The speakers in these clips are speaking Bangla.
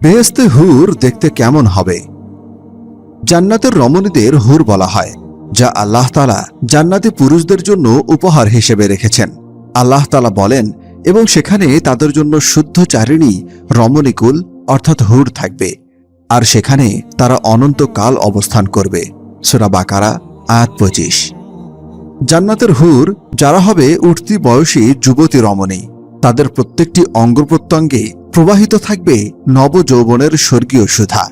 বেহেস্তে হুর দেখতে কেমন হবে? জান্নাতের রমণীদের হুর বলা হয়, যা আল্লাহ তালা জান্নাতি পুরুষদের জন্য উপহার হিসেবে রেখেছেন। আল্লাহ তালা বলেন, এবং সেখানে তাদের জন্য শুদ্ধ চারিণী, রমণীকুল, অর্থাৎ হুর থাকবে। আর সেখানে তারা অনন্তকাল অবস্থান করবে। সুরা বাকারা, আয়াত পঁচিশ। জান্নাতের হুর যারা হবে উঠতি বয়সী যুবতী রমণী। তাদের প্রত্যেকটি অঙ্গ প্রত্যঙ্গে প্রবাহিত থাকবে নবযৌবনের স্বর্গীয় সুধা।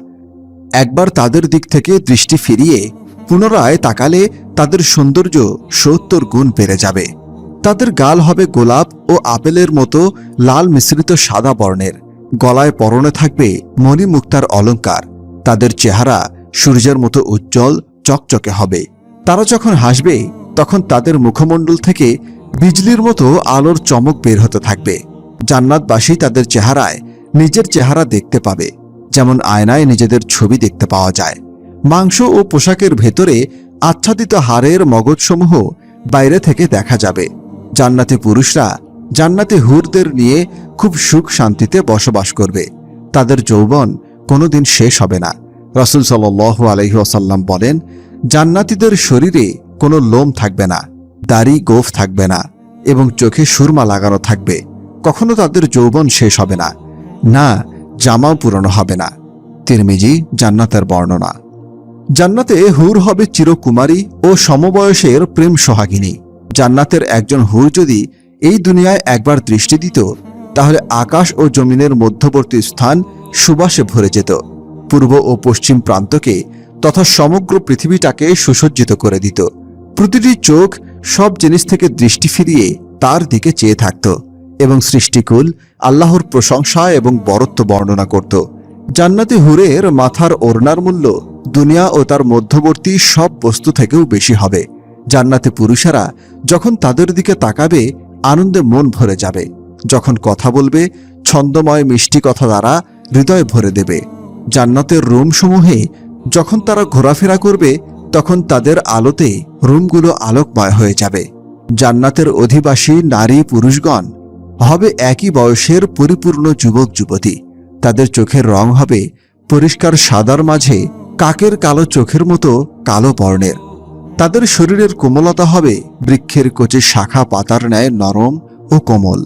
একবার তাদের দিক থেকে দৃষ্টি ফিরিয়ে পুনরায় তাকালে তাদের সৌন্দর্য সত্তর গুণ বেড়ে যাবে। তাদের গাল হবে গোলাপ ও আপেলের মতো লাল মিশ্রিত সাদা বর্ণের। গলায় পরনে থাকবে মণিমুক্তার অলঙ্কার। তাদের চেহারা সূর্যের মতো উজ্জ্বল, চকচকে হবে। তারা যখন হাসবে, তখন তাদের মুখমণ্ডল থেকে বিজলির মতো আলোর চমক বের হতে থাকবে। জান্নাতবাসী তাদের চেহারায় নিজের চেহারা দেখতে পাবে। যেমন আয়নায় নিজেদের ছবি দেখতে পাওয়া যায়। মাংস ও পোশাকের ভেতরে আচ্ছাদিত হাড়ের মগজসমূহ বাইরে থেকে দেখা যাবে। জান্নাতে পুরুষরা জান্নাতে হুরদের নিয়ে খুব সুখ শান্তিতে বসবাস করবে। তাদের যৌবন কোনোদিন শেষ হবে না। রসুল সাল আলহি আসাল্লাম বলেন, জান্নাতিদের শরীরে কোনো লোম থাকবে না, দাড়ি গোফ থাকবে না এবং চোখে সুরমা লাগানো থাকবে। কখনো তাদের যৌবন শেষ হবে না। না, জামাও পুরনো হবে না। তিরমিজি, জান্নাতের বর্ণনা। জান্নাতে হুর হবে চিরকুমারী ও সমবয়সের প্রেম সোহাগিনী। জান্নাতের একজন হুর যদি এই দুনিয়ায় একবার দৃষ্টি দিত, তাহলে আকাশ ও জমিনের মধ্যবর্তী স্থান সুবাসে ভরে যেত। পূর্ব ও পশ্চিম প্রান্তকে তথা সমগ্র পৃথিবীটাকে সুসজ্জিত করে দিত। প্রতিটি চোখ সব জিনিস থেকে দৃষ্টি ফিরিয়ে তার দিকে চেয়ে থাকত। এবং সৃষ্টিকুল আল্লাহর প্রশংসা এবং বরত্ব বর্ণনা করত। জান্নাতি হুরের মাথার ওড়নার মূল্য দুনিয়া ও তার মধ্যবর্তী সব বস্তু থেকেও বেশি হবে। জান্নাতে পুরুষেরা যখন তাদের দিকে তাকাবে, আনন্দে মন ভরে যাবে। যখন কথা বলবে, ছন্দময় মিষ্টি কথা দ্বারা হৃদয় ভরে দেবে। জান্নাতের রুমসমূহে যখন তারা ঘোরাফেরা করবে, তখন তাদের আলোতে রুমগুলো আলোকময় হয়ে যাবে। জান্নাতের অধিবাসী নারী পুরুষগণ হবে একই বয়সের পরিপূর্ণ যুবক যুবতী। তাদের চোখের রং হবে পরিষ্কার সাদার মাঝে কাকের কালো চোখের মতো কালো বর্ণের। তাদের শরীরের কোমলতা হবে বৃক্ষের কোচে শাখা পাতার ন্যায় নরম ও কোমল।